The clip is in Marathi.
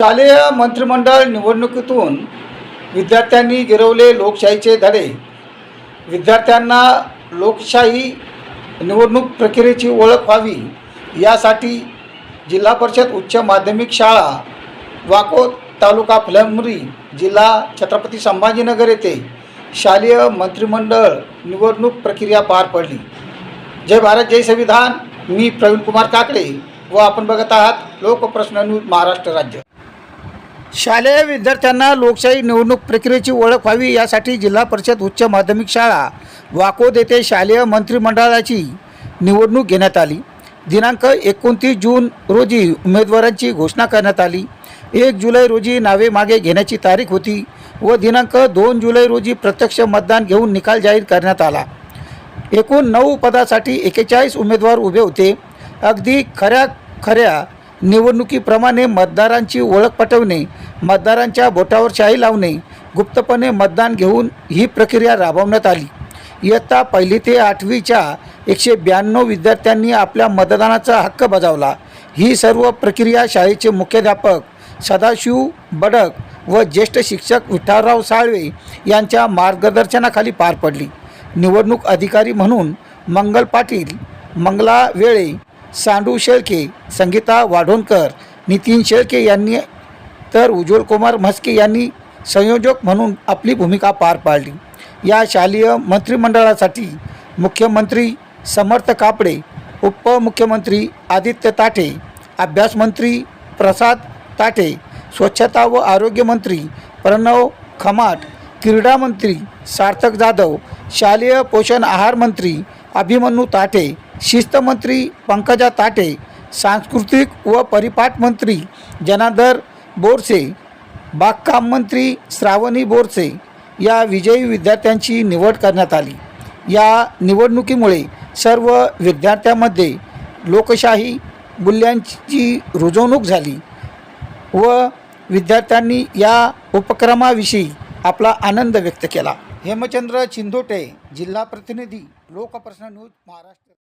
शालेय मंत्रिमंडळ निवडणुकीतून विद्यार्थ्यांनी गिरवले लोकशाहीचे धडे. विद्यार्थ्यांना लोकशाही निवडणूक प्रक्रियेची ओळख व्हावी यासाठी जिल्हा परिषद उच्च माध्यमिक शाळा वाकोद तालुका फुलंब्री जिल्हा छत्रपती संभाजीनगर येथे शालेय मंत्रिमंडळ निवडणूक प्रक्रिया पार पडली. जय भारत जय संविधान. मी प्रवीण कुमार काकडे व आपण बघत आहात लोकप्रश्न न्यूज महाराष्ट्र राज्य. शालेय विद्यार्थ्यांना लोकशाही निवडणूक प्रक्रियेची ओळख व्हावी यासाठी जिल्हा परिषद उच्च माध्यमिक शाळा वाकोद येथे शालेय मंत्रिमंडळाची निवडणूक घेण्यात आली. दिनांक एकोणतीस जून रोजी उमेदवारांची घोषणा करण्यात आली. एक जुलै रोजी नावे मागे घेण्याची तारीख होती व दिनांक दोन जुलै रोजी प्रत्यक्ष मतदान घेऊन निकाल जाहीर करण्यात आला. एकूण नऊ पदासाठी एकेचाळीस उमेदवार उभे होते. अगदी खऱ्या खऱ्या निवडणुकीप्रमाणे मतदारांची ओळख पटवणे मतदारांच्या बोटावर शाही लावणे गुप्तपणे मतदान घेऊन ही प्रक्रिया राबवण्यात आली. इयत्ता पहिली ते आठवीच्या एकशे ब्याण्णव विद्यार्थ्यांनी आपल्या मतदानाचा हक्क बजावला. ही सर्व प्रक्रिया शाळेचे मुख्याध्यापक सदाशिव बडक व ज्येष्ठ शिक्षक विठ्ठलराव साळवे यांच्या मार्गदर्शनाखाली पार पडली. निवडणूक अधिकारी म्हणून मंगल पाटील मंगला वेळे सांडू शेळके संगीता वाढोणकर नितीन शेळके यांनी तर उज्ज्वल कुमार म्हस्के यांनी संयोजक म्हणून आपली भूमिका पार पाडली. या शालेय मंत्रिमंडळासाठी मुख्यमंत्री समर्थ कापडे उपमुख्यमंत्री आदित्य ताठे अभ्यासमंत्री प्रसाद ताठे स्वच्छता व आरोग्यमंत्री प्रणव खमाट क्रीडा मंत्री सार्थक जाधव शालेय पोषण आहार मंत्री अभिमन्यू ताठे शिस्तमंत्री पंकजा ताठे सांस्कृतिक व परिपाठ मंत्री जनादर बोरसे बागकाम मंत्री श्रावणी बोरसे या विजयी विद्यार्थ्यांची निवड करण्यात आली. या निवडणुकीमुळे सर्व विद्यार्थ्यांमध्ये लोकशाही मूल्यांची रुजवणूक झाली व विद्यार्थ्यांनी या उपक्रमाविषयी आपला आनंद व्यक्त केला. हेमचंद्र चिंदोटे जिल्हा प्रतिनिधी लोकप्रश्न न्यूज महाराष्ट्र.